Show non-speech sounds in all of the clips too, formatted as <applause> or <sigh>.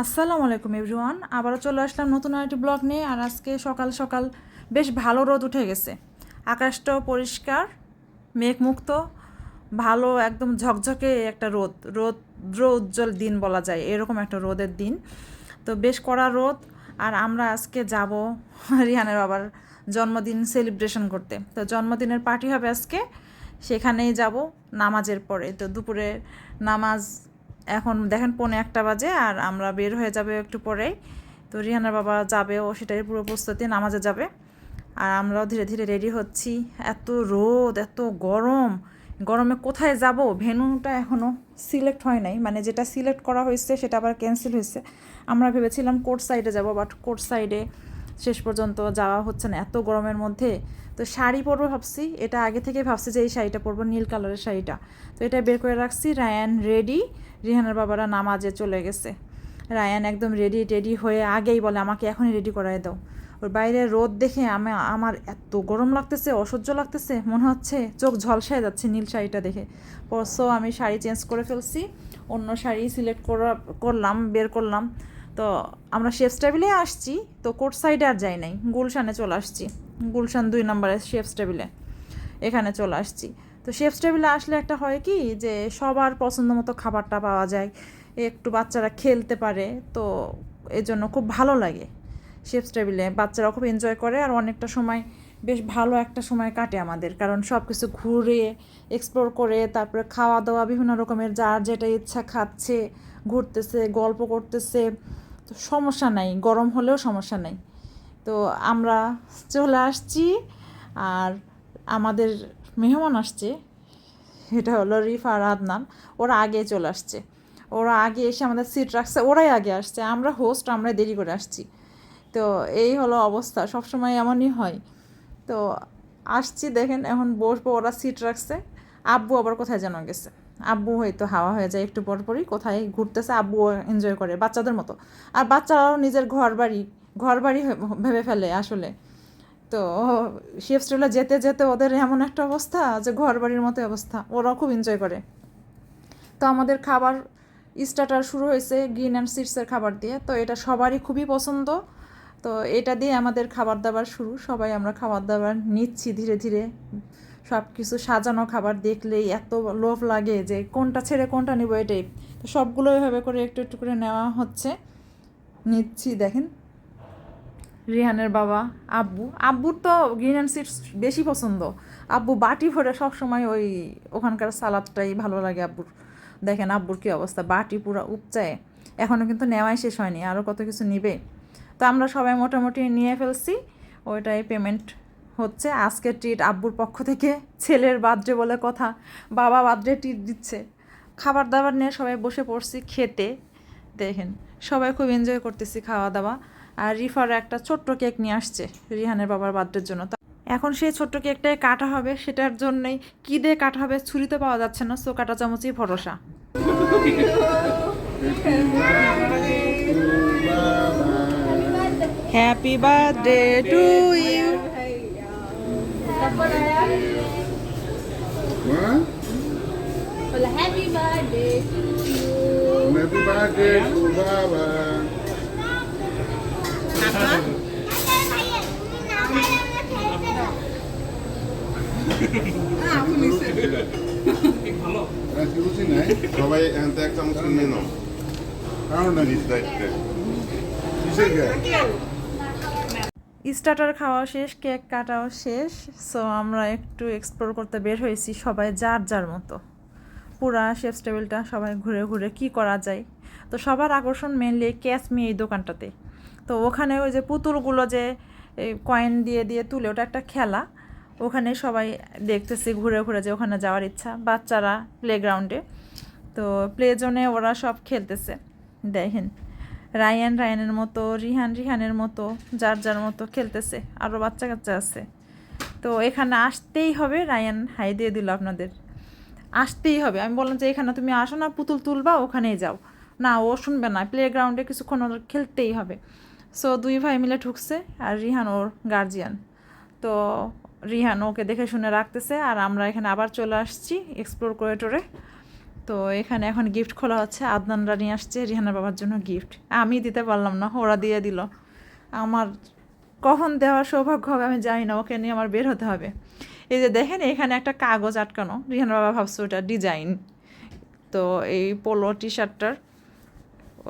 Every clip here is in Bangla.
আসসালামু আলাইকুম এভরিওয়ান, আবারও চলে আসলাম নতুন আরেকটি ব্লগ নিয়ে, আর আজকে সকাল সকাল বেশ ভালো রোদ উঠে গেছে। আকাশটাও পরিষ্কার, মেঘমুক্ত, ভালো, একদম ঝকঝকে একটা রোদ, রৌদ্র উজ্জ্বল দিন বলা যায়, এরকম একটা রোদের দিন। তো বেশ কড়া রোদ, আর আমরা আজকে যাব রিহানের বাবার জন্মদিন সেলিব্রেশন করতে। তো জন্মদিনের পার্টি হবে আজকে, সেখানেই যাব নামাজের পরে। তো দুপুরে নামাজ এখন দেখেন পৌনে একটা বাজে আর আমরা বের হয়ে যাবে একটু পরেই তো রিহানার বাবা যাবে, ও সেটাই পুরো প্রস্তুতি, নামাজে যাবে। আর আমরাও ধীরে ধীরে রেডি হচ্ছি। এত রোদ, এত গরম। গরমে কোথায় যাব? ভেনুটা এখনও সিলেক্ট হয় নাই। মানে যেটা সিলেক্ট করা হয়েছে, সেটা আবার ক্যান্সেল হয়েছে। আমরা ভেবেছিলাম কোর্ট সাইডে যাব বাট কোর্ট সাইডে শেষ পর্যন্ত যাওয়া হচ্ছে না, এত গরমের মধ্যে। তো শাড়ি পরবো ভাবছি, এটা আগে থেকে ভাবছি যে এই শাড়িটা পরবো, নীল কালারের শাড়িটা। তো এটা বের করে রাখছি, রায়ান রেডি। রিহানার বাবারা নামাজে চলে গেছে। রায়ান একদম রেডি, টেডি হয়ে আগেই বলে, আমাকে এখনই রেডি করাই দাও। ওর বাইরে রোদ দেখে আমি, আমার এত গরম লাগতেছে, অসহ্য লাগতেছে, মনে হচ্ছে চোখ ঝলসায় যাচ্ছে নীল শাড়িটা দেখে। পরশো আমি শাড়ি চেঞ্জ করে ফেলছি, অন্য শাড়ি সিলেক্ট করা, করলাম, বের করলাম। তো আমরা শেফ টেবিলে আসছি, তো কোর্ট সাইডে আর যাই নাই। গুলশানে চলে আসছি। গুলশান দুই নম্বরে শেফ টেবিলে এখানে চলে আসছি। তো শেফ টেবিলে আসলে একটা হয় কি, যে সবার পছন্দ মতো খাবারটা পাওয়া যায়। একটু বাচ্চারা খেলতে পারে, তো এই জন্য খুব ভালো লাগে। শেফ টেবিলে বাচ্চারা খুব এনজয় করে, আর অনেকটা সময় বেশ ভালো একটা সময় কাটে আমাদের। কারণ সব কিছু ঘুরে এক্সপ্লোর করে, তারপরে খাওয়া দাওয়া বিভিন্ন রকমের, যার যেটা ইচ্ছা খাচ্ছে, ঘুরতেছে, গল্প করতেছে। তো সমস্যা নাই, গরম হলেও সমস্যা নাই। তো আমরা চলে আসছি আর আমাদের মেহমান আসছে, এটা হলো রিফা আর আদনান, ওরা আগে চলে আসছে। ওরা আগে এসে আমাদের সিট রাখছে, ওরাই আগে আসছে, আমরা হোস্ট আমরা দেরি করে আসছি। তো এই হলো অবস্থা, সবসময় এমনই হয়। তো আসছি, দেখেন, এখন বসবো, ওরা সিট রাখছে, আব্বু আবার কোথায় যেন গেছে। আব্বু হয়তো হাওয়া হয়ে যায় একটু পর পরই, কোথায় ঘুরতেছে আব্বু এনজয় করে, বাচ্চাদের মতো। আর বাচ্চারাও নিজের ঘর বাড়ি ঘর বাড়ি ভেবে ফেলে আসলে। তো শেফ স্টোলে যেতে যেতে ওদের এমন একটা অবস্থা যে ঘর বাড়ির মতো অবস্থা, ওরাও খুব এনজয় করে। তো আমাদের খাবার স্টার্টার শুরু হয়েছে গ্রিন অ্যান্ড সিডসের খাবার দিয়ে, তো এটা সবারই খুবই পছন্দ। তো এটা দিয়ে আমাদের খাবার দাবার শুরু, সবাই আমরা খাবার দাবার নিচ্ছি ধীরে ধীরে। সব কিছু সাজানো খাবার দেখলেই এত লোভ লাগে যে কোনটা ছেড়ে কোনটা নিব এটাই। তো সবগুলো এভাবে করে একটু একটু করে নেওয়া হচ্ছে। নিচ্ছি, দেখেন। রিহানের বাবা, আব্বু। আব্বুর তো গ্রিন অ্যান্ড সিডস বেশি পছন্দ। আব্বু বাটি ভরে সবসময় ওই ওখানকার সালাদটাই ভালো লাগে আব্বুর। দেখেন আব্বুর কী অবস্থা, বাটি পুরো উপচায়। এখনও কিন্তু নেওয়াই শেষ হয়নি আরও কত কিছু নিবে। তো আমরা সবাই মোটামুটি নিয়ে ফেলছি, ওইটাই পেমেন্ট হচ্ছে আজকের ট্রিট আব্বুর পক্ষ থেকে। ছেলের বার্থডে বলে কথা। বাবা বার্থডে ট্রিট দিচ্ছে। খাবার দাবার নিয়ে সবাই বসে পড়ছি খেতে। দেখেন, সবাই খুব এনজয় করতেছি খাওয়া দাওয়া আর রিফার একটা ছোট্ট কেক নিয়ে আসছে, রিহানের বাবার বার্থডের জন্য। তো এখন সেই ছোট্ট কেকটাই কাটা হবে, সেটার জন্যই কী দিয়ে কাটা হবে ছুরিতে পাওয়া যাচ্ছে না, সো কাটা চামচই ভরসা। Happy birthday to you What? Well, happy birthday to you. Happy birthday to Baba. সবাই এক চামচ নিয়ে নাও কারণ না নিজ দায়িত্বে কিসের স্টার্টার খাওয়া শেষ, কেক কাটাও শেষ সো আমরা একটু এক্সপ্লোর করতে বের হয়েছি সবাই যার যার মতো। পুরা শেফ টেবিলটা সবাই ঘুরে ঘুরে কি করা যায়? তো সবার আকর্ষণ মেনলি ক্যাশ মি এই দোকানটাতে। তো ওখানে ওই যে পুতুলগুলো যে কয়েন দিয়ে দিয়ে তুলে, ওটা একটা খেলা। ওখানে সবাই দেখতেছি ঘুরে ঘুরে যে ওখানে যাওয়ার ইচ্ছা। বাচ্চারা প্লেগ্রাউন্ডে তো প্লে জোনে ওরা সব খেলতেছে। দেখেন। রায়ান রায়ানের মতো, রিহান রিহানের মতো, যার যার মতো খেলতেছে আরও বাচ্চা কাচ্চা আছে। তো এখানে আসতেই হবে, রায়ান হাই দিয়ে দিল আপনাদের। আসতেই হবে। আমি বললাম যে, এখানে তুমি আসো না, পুতুল তুলবা, ওখানেই যাও। না, ও শুনবে না প্লে গ্রাউন্ডে কিছুক্ষণ ওর খেলতেই হবে। সো দুই ভাই মিলে ঢুকছে, আর রিহান ওর গার্জিয়ান তো রিহান ওকে দেখে শুনে রাখতেছে, আর আমরা এখানে আবার চলে আসছি এক্সপ্লোর করে টোরে তো এখানে এখন গিফট খোলা হচ্ছে। আদনানরা নিয়ে আসছে, রিহানার বাবার জন্য গিফট আমি দিতে পারলাম না, ওরা দিয়ে দিল। আমার কখন দেওয়ার সৌভাগ্য হবে আমি জানি না, ওকে নিয়ে আমার বের হতে হবে। এই যে দেখেন, এখানে একটা কাগজ আটকানো। রিহানার বাবা ভাবছে ওটা ডিজাইন। তো এই পোলো টি শার্টটার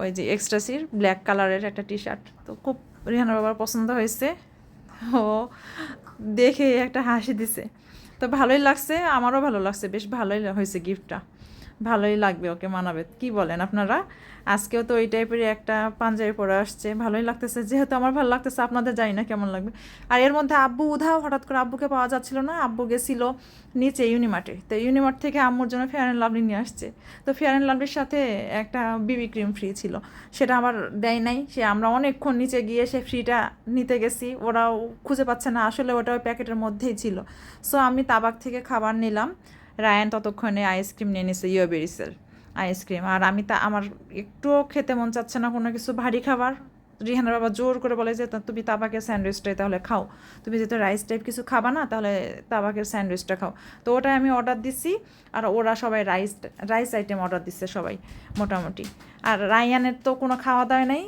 ওই যে এক্সট্রাসির ব্ল্যাক কালারের একটা টি শার্ট তো খুব রিহানা বাবার পছন্দ হয়েছে। ও দেখে একটা হাসি দিছে। তো ভালোই লাগছে, আমারও ভালো লাগছে। বেশ ভালোই হয়েছে গিফটটা ভালোই লাগবে ওকে মানাবে। কি বলেন আপনারা? আজকেও তো ওই টাইপেরই একটা পাঞ্জাবি পরে আসছে, ভালোই লাগতেছে। যেহেতু আমার ভালো লাগতেছে, আপনাদের জানি না কেমন লাগবে। আর এর মধ্যে আব্বু উধাও হঠাৎ করে আব্বুকে পাওয়া যাচ্ছিল না। আব্বু গেছিল নিচে ইউনিমার্টে। তো ইউনিমার্ট থেকে আম্মুর জন্য ফেয়ার অ্যান্ড লাভলি নিয়ে আসছে। তো ফেয়ার অ্যান্ড লাভলির সাথে একটা বিবি ক্রিম ফ্রি ছিল। সেটা আবার দেয় নাই। সে আমরা অনেকক্ষণ নিচে গিয়ে সে ফ্রিটা নিতে গেছি। ওরাও খুঁজে পাচ্ছে না। আসলে ওটা ওই প্যাকেটের মধ্যেই ছিল। সো আমি তাবাক থেকে খাবার নিলাম। রায়ান ততক্ষণে আইসক্রিম নিয়ে নিছে ইয়োবেরিসের আইসক্রিম আর আমি তা, আমার একটুও খেতে মন চাচ্ছে না কোনো কিছু ভারী খাবার। রিহানার বাবা জোর করে বলে যে তুমি তাবাকের স্যান্ডউইচটাই তাহলে খাও। তুমি যেহেতু রাইস টাইপ কিছু খাবা না, তাহলে তাবাকের স্যান্ডউইচটা খাও। তো ওটাই আমি অর্ডার দিছি, আর ওরা সবাই রাইস রাইস আইটেম অর্ডার দিচ্ছে সবাই, মোটামুটি। আর রায়ানের তো কোনো খাওয়া দাওয়া নেই।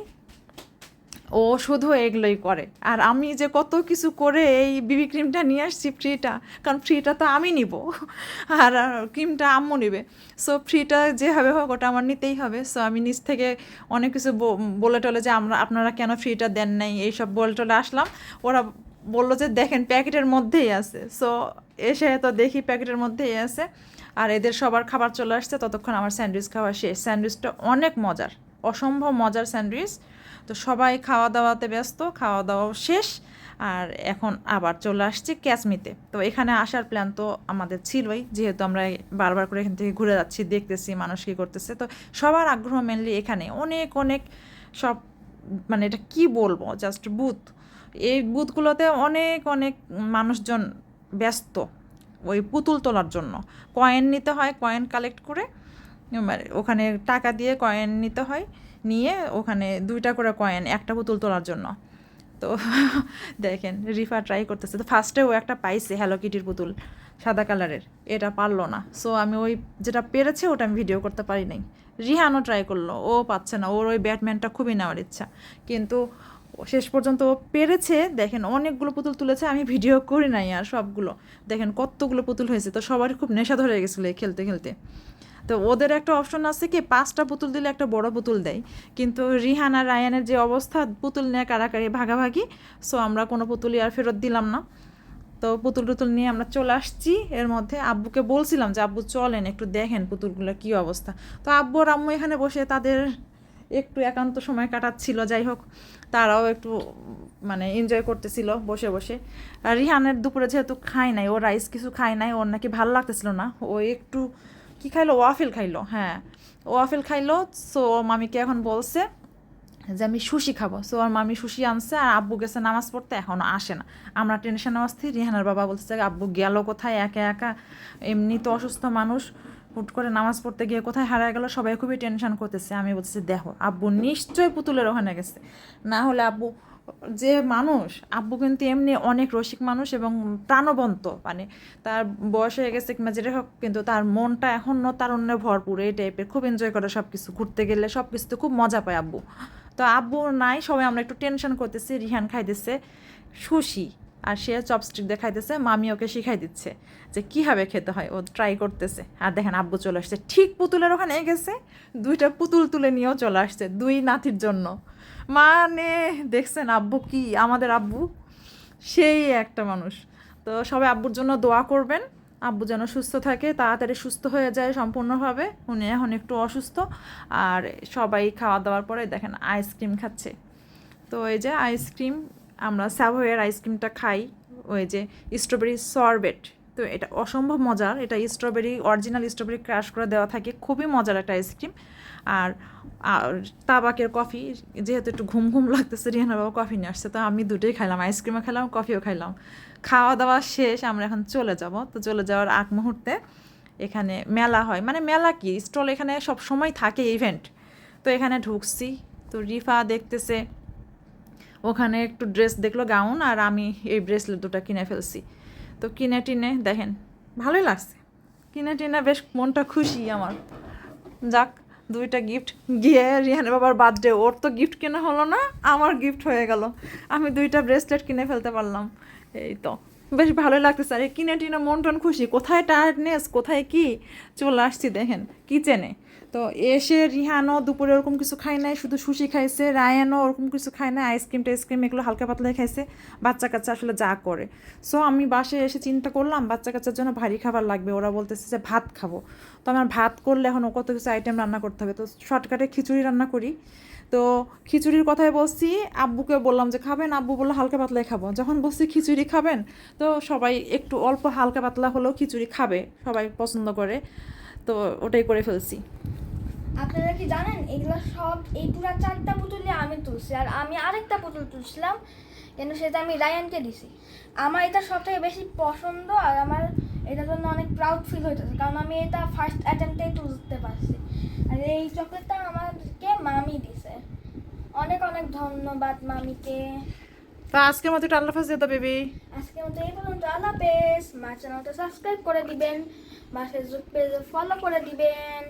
ও শুধু এগুলোই করে। আর আমি যে কত কিছু করে এই বিবি ক্রিমটা নিয়ে আসছি ফ্রিটা কারণ ফ্রিটা তো আমি নিব। আর ক্রিমটা আম্মু নেবে। সো ফ্রিটা যেভাবে হোক, ওটা আমার নিতেই হবে। সো আমি নিচ থেকে অনেক কিছু বলে টলে যে আমরা, আপনারা কেন ফ্রিটা দেন নাই? এইসব বলে টলে আসলাম। ওরা বলল যে, দেখেন, প্যাকেটের মধ্যেই আছে। সো এসে তো দেখি প্যাকেটের মধ্যেই আছে। আর এদের সবার খাবার চলে আসছে। ততক্ষণ আমার স্যান্ডউইচ খাওয়া শেষ। স্যান্ডউইচটা অনেক মজার। অসম্ভব মজার স্যান্ডউইচ। তো সবাই খাওয়া দাওয়াতে ব্যস্ত, খাওয়া দাওয়াও শেষ। আর এখন আবার চলে আসছি ক্যাসমিতে। তো এখানে আসার প্ল্যান তো আমাদের ছিলই, যেহেতু আমরা বারবার করে এখান থেকে ঘুরে যাচ্ছি, দেখতেছি মানুষ কী করতেছে। তো সবার আগ্রহ মেনলি এখানে। অনেক অনেক সব মানে এটা কি বলব? Just booth. এই বুথগুলোতে অনেক অনেক মানুষজন ব্যস্ত ওই পুতুল তোলার জন্য। কয়েন নিতে হয়, কয়েন কালেক্ট করে। মানে ওখানে টাকা দিয়ে কয়েন নিতে হয়, নিয়ে ওখানে দুইটা করে কয়েন একটা পুতুল তোলার জন্য। তো <laughs> দেখেন, রিফা ট্রাই করতেছে। তো ফার্স্টে ও একটা পাইছে হ্যালো কিটির পুতুল, সাদা কালারের এটা পারল না। সো আমি ওই যেটা পেরেছে ওটা আমি ভিডিও করতে পারি নাই। রিহানও ট্রাই করল, ও পাচ্ছে না। ওর ওই ব্যাটম্যানটা খুবই নেওয়ার ইচ্ছা। কিন্তু শেষ পর্যন্ত ও পেরেছে। দেখেন, অনেকগুলো পুতুল তুলেছে। আমি ভিডিও করি নাই আর সবগুলো। দেখেন, কতগুলো পুতুল হয়েছে। তো সবারই খুব নেশা ধরে গেছিল খেলতে খেলতে। তো ওদের একটা অপশন আছে কি, পাঁচটা পুতুল দিলে একটা বড় পুতুল দেয়। কিন্তু রিহান রায়ানের যে অবস্থা, পুতুল নিয়ে কারাকারি, ভাগাভাগি সো আমরা কোনো পুতুলই আর ফেরত দিলাম না। তো পুতুল টুতুল নিয়ে আমরা চলে আসছি। এর মধ্যে আব্বুকে বলছিলাম যে, আব্বু, চলেন একটু দেখেন পুতুলগুলো কী অবস্থা। তো আব্বু আর আম্মু এখানে বসে তাদের একটু একান্ত সময় কাটাচ্ছিল, যাই হোক। তারাও একটু মানে এনজয় করতেছিল বসে বসে। আর রিহানের দুপুরে যেহেতু খায় নাই, ও রাইস কিছু খায় নাই, ওর নাকি ভালো লাগতেছিল না। ও একটু কি খাইলো? ওয়াফেল খাইলো হ্যাঁ। ওয়াফেল খাইলো সো মামিকে এখন বলছে যে আমি সুশি খাব। সো আর মামি সুশি আনছে আর আব্বু গেছে নামাজ পড়তে এখনও আসে না। আমরা টেনশনে অস্থির রিহানার বাবা বলছে আব্বু গেল কোথায়? একা একা? এমনি তো অসুস্থ মানুষ। হুট করে নামাজ পড়তে গিয়ে কোথায় হারা গেল? সবাই খুবই টেনশন করতেছে। আমি বলছি দেখো, আব্বু নিশ্চয়ই পুতুলের ওখানে গেছে। না হলে আব্বু যে মানুষ, আব্বু কিন্তু এমনি অনেক রসিক মানুষ এবং প্রাণবন্ত। মানে তার বয়স হয়ে গেছে কিংবা যেটা হোক, কিন্তু তার মনটা এখনও অন্য ভরপুর, এই টাইপের খুব এনজয় করে সব কিছু ঘুরতে গেলে সব কিছুতে খুব মজা পায় আব্বু। তো আব্বু নাই, সবাই আমরা একটু টেনশন করতেছি, রিহান খাইতেছে। সুশি। আর সে চপস্টিক দিয়ে খাইতেছে, মামি ওকে শিখাই দিচ্ছে যে কীভাবে খেতে হয়, ও ট্রাই করতেছে। আর দেখেন আব্বু চলে আসছে, ঠিক পুতুলের ওখানে গেছে, দুইটা পুতুল তুলে নিয়েও চলে আসছে, দুই নাতির জন্য। মানে দেখছেন আব্বু কি, আমাদের আব্বু সেই একটা মানুষ। তো সবাই আব্বুর জন্য দোয়া করবেন, আব্বু যেন সুস্থ থাকে, তাড়াতাড়ি সুস্থ হয়ে যায় সম্পূর্ণভাবে। উনি এখন একটু অসুস্থ, আর সবাই খাওয়া দাওয়ার পরে দেখেন আইসক্রিম খাচ্ছে। তো এই যে আইসক্রিম আমরা স্যাভয়ের আইসক্রিমটা খাই, ওই যে স্ট্রবেরি সরবেট তো এটা অসম্ভব মজার। এটা স্ট্রবেরি অরিজিনাল স্ট্রবেরি ক্রাশ করে দেওয়া থাকে, খুবই মজার একটা আইসক্রিম আর আর তাবাকের কফি যেহেতু একটু ঘুম ঘুম লাগতেছে রিহানা বাবা কফি নিয়ে আসছে, তো আমি দুটোই খাইলাম আইসক্রিমও খেলাম কফিও খাইলাম। খাওয়া দাওয়া শেষ, আমরা এখন চলে যাব। তো চলে যাওয়ার আগ মুহূর্তে এখানে মেলা হয়। মানে মেলা কি? স্টল এখানে সব সময় থাকে ইভেন্ট তো এখানে ঢুকছি। তো রিফা দেখতেছে ওখানে একটু ড্রেস দেখল গাউন আর আমি এই ব্রেসলেট দুটো কিনে ফেলছি। তো কিনে টিনে দেখেন, ভালোই লাগছে। কিনে টিনে বেশ মনটা খুশি আমার। যাক, দুইটা গিফট গিয়ে রিহানের বাবার বার্থডে ওর তো গিফট কেনা হলো না, আমার গিফট হয়ে গেল। আমি দুইটা ব্রেসলেট কিনে ফেলতে পারলাম। এই তো। বেশ ভালোই লাগতেছে। আর, কিনে টিনে মন টন খুশি? কোথায় টায়ার্ডনেস কোথায় কি? চলে আসছি, দেখেন কিচেনে তো এসে রিহানও দুপুরে ওরকম কিছু খায় নাই, শুধু সুশি খাইছে, রায়ানও ওরকম কিছু খায় না আইসক্রিম টাইসক্রিম এগুলো হালকা পাতলাই খাইছে, বাচ্চা কাচ্চা আসলে যা করে। সো আমি বাসে এসে চিন্তা করলাম, বাচ্চা কাচ্চার জন্য ভারী খাবার লাগবে, ওরা বলতেছে যে ভাত খাব। তো আমার ভাত করলে এখন ও কত কিছু আইটেম রান্না করতে হবে? তো শর্টকাটে খিচুড়ি রান্না করি। তো খিচুড়ির কথাই বলছি আব্বুকে বললাম যে, খাবেন? আব্বু বলল, হালকা পাতলাই খাব। যখন বলছি, খিচুড়ি খাবেন? তো সবাই একটু অল্প হালকা পাতলা হলেও খিচুড়ি খাবে, সবাই পছন্দ করে। তো ওটাই করে ফেলছি। আপনারা কি জানেন, এগুলো সব এই পুরো চারটা পুতুলই আমি তুলছি, আর আমি আরেকটা পুতুল তুলছিলাম কিন্তু সেটা আমি রায়ানকে দিছি। আমার এটা সবথেকে বেশি পছন্দ, আর আমার এটার জন্য অনেক প্রাউড ফিল হইতেছে কারণ আমি এটা ফার্স্ট অ্যাটেম্পটেই তুলতে পারছি। আর এই চকলেটটা আমাকে মামি দিছে। অনেক অনেক ধন্যবাদ মামিকে। তো আজকের মতো একটু আল্লাহ হাফেজ দাও বেবি। আজকের মতো এই পর্যন্ত আল্লাহ পেজ মা চ্যানেলটা সাবস্ক্রাইব করে দিবেন মা ফেসবুক পেজে ফলো করে দিবেন।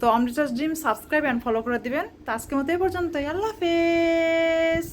তো Amrita's dream subscribe and follow করে দিবেন। তো আজকের মতো এই পর্যন্তই আল্লাহ হাফেজ।